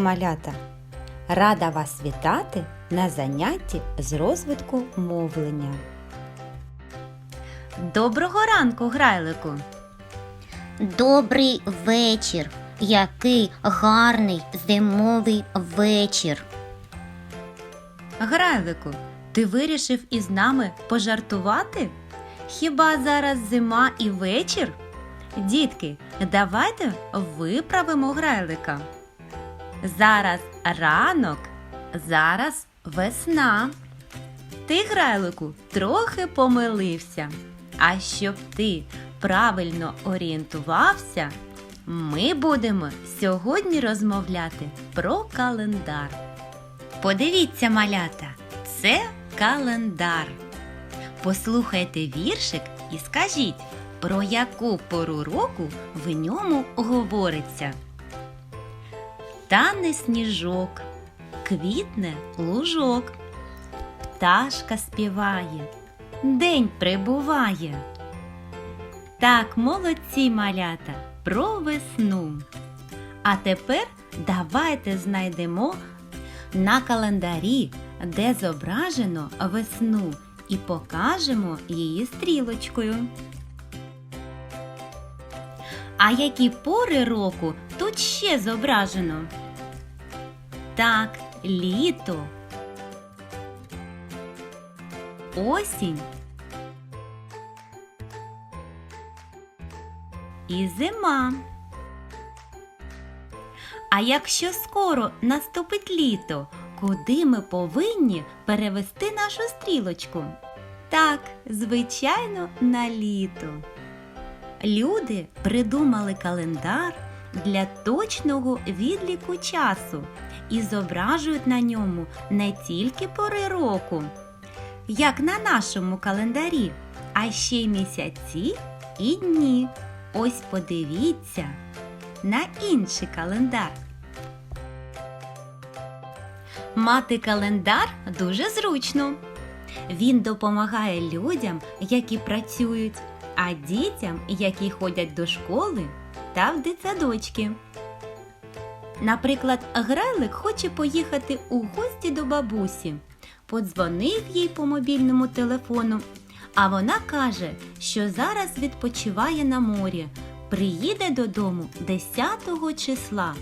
малята! Рада вас вітати на занятті з розвитку мовлення. Доброго ранку, грайлику! Добрий вечір. Який гарний зимовий вечір. Грайлику, ти вирішив із нами пожартувати? Хіба зараз зима і вечір? Дітки, давайте виправимо грайлика. Зараз ранок, зараз весна. Ти, грайлику, трохи помилився. А щоб ти правильно орієнтувався, ми будемо сьогодні розмовляти про календар. Подивіться, малята, це календар. Послухайте віршик і скажіть, про яку пору року в ньому говориться. Тане сніжок, квітне лужок, пташка співає, день прибуває. Так, молодці малята, про весну. А тепер давайте знайдемо на календарі, де зображено весну, і покажемо її стрілочкою. А які пори року тут ще зображено? Так, літо. Осінь. І зима. А якщо скоро наступить літо, куди ми повинні перевести нашу стрілочку? Так, звичайно, на літо. Люди придумали календар для точного відліку часу і зображують на ньому не тільки пори року, як на нашому календарі, а ще й місяці і дні. Ось подивіться на інший календар. Мати календар дуже зручно. Він допомагає людям, які працюють, а дітям, які ходять до школи та в дитсадочки. Наприклад, Грайлик хоче поїхати у гості до бабусі. Подзвонив їй по мобільному телефону, а вона каже, що зараз відпочиває на морі, приїде додому 10 числа.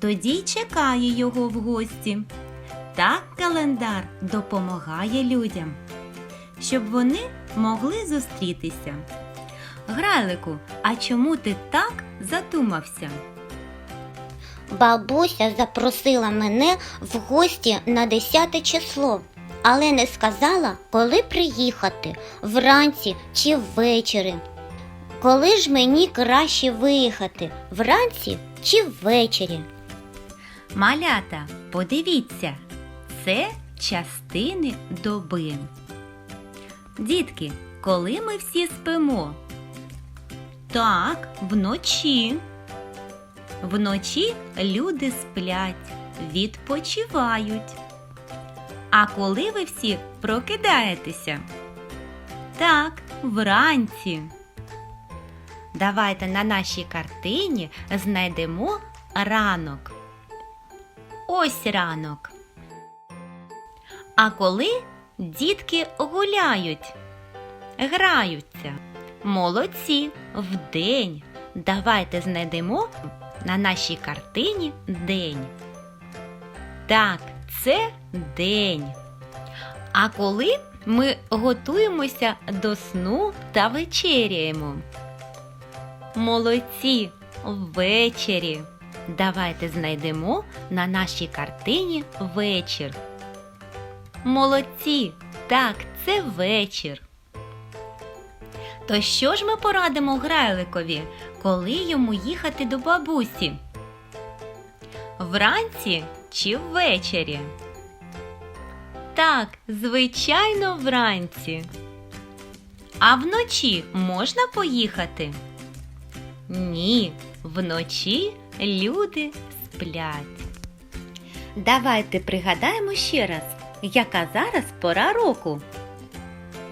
Тоді й чекає його в гості. Так календар допомагає людям, щоб вони могли зустрітися. Грайлику, а чому ти так задумався? Бабуся запросила мене в гості на 10 число, але не сказала, коли приїхати вранці чи ввечері. Коли ж мені краще виїхати вранці чи ввечері? Малята, подивіться, це частини доби. Дітки, коли ми всі спимо? Так, вночі. Вночі люди сплять, відпочивають. А коли ви всі прокидаєтеся? Так, вранці. Давайте на нашій картині знайдемо ранок. Ось ранок. А коли дітки гуляють, граються. Молодці вдень. Давайте знайдемо на нашій картині день. Так, це день. А коли ми готуємося до сну та вечеряємо? Молодці ввечері. Давайте знайдемо на нашій картині вечір. Молодці! Так, це вечір. То що ж ми порадимо Грайликові, коли йому їхати до бабусі? Вранці чи ввечері? Так, звичайно, вранці. А вночі можна поїхати? Ні, вночі люди сплять. Давайте пригадаємо ще раз, яка зараз пора року.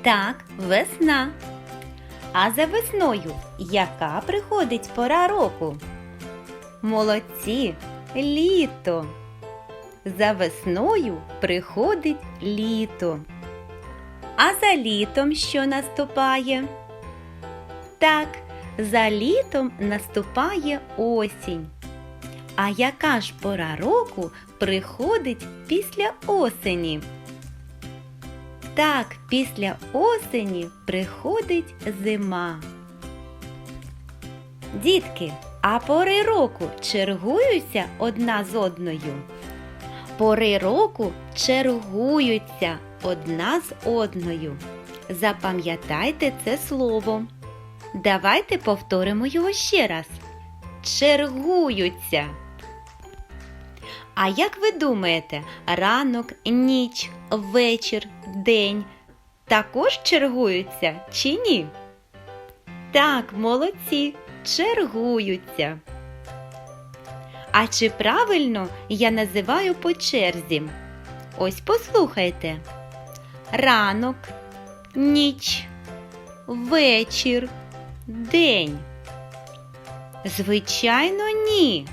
Так, весна. А за весною яка приходить пора року? Молодці! літо. За весною приходить літо. А за літом що наступає? Так, за літом наступає осінь. А яка ж пора року приходить після осені? Так, після осені приходить зима. Дітки, а пори року чергуються одна з одною? Пори року чергуються одна з одною. Запам'ятайте це слово. Давайте повторимо його ще раз. Чергуються. А як ви думаєте, ранок, ніч, вечір, день також чергуються чи ні? Так, молодці, чергуються. А чи правильно я називаю по черзі? Ось послухайте. Ранок, ніч, вечір, день. Звичайно, ні.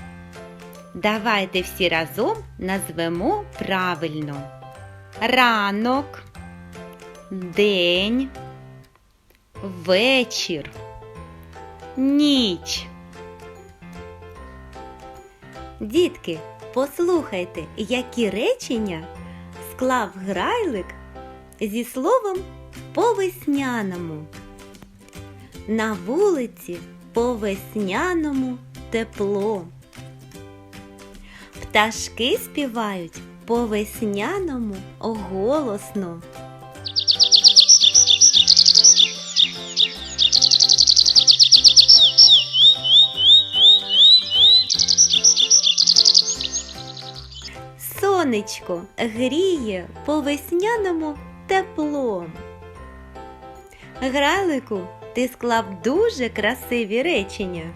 Давайте всі разом назвемо правильно. Ранок, день, вечір, ніч. Дітки, послухайте, які речення склав грайлик зі словом по весняному. На вулиці по весняному тепло. Пташки співають по весняному голосно. Сонечко гріє по весняному тепло. Грайлику, ти склав дуже красиві речення.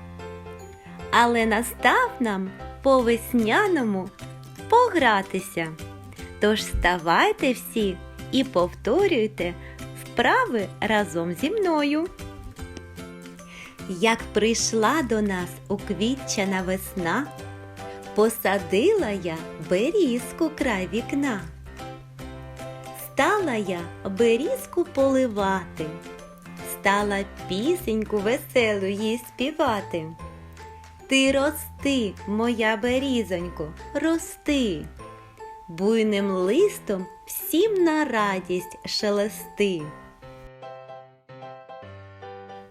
Але настав нам по весняному погратися. Тож ставайте всі і повторюйте вправи разом зі мною. Як прийшла до нас уквітчана весна, посадила я берізку край вікна. Стала я берізку поливати, стала пісеньку веселу їй співати. Ти рости, моя берізонько, рости, буйним листом всім на радість шелести.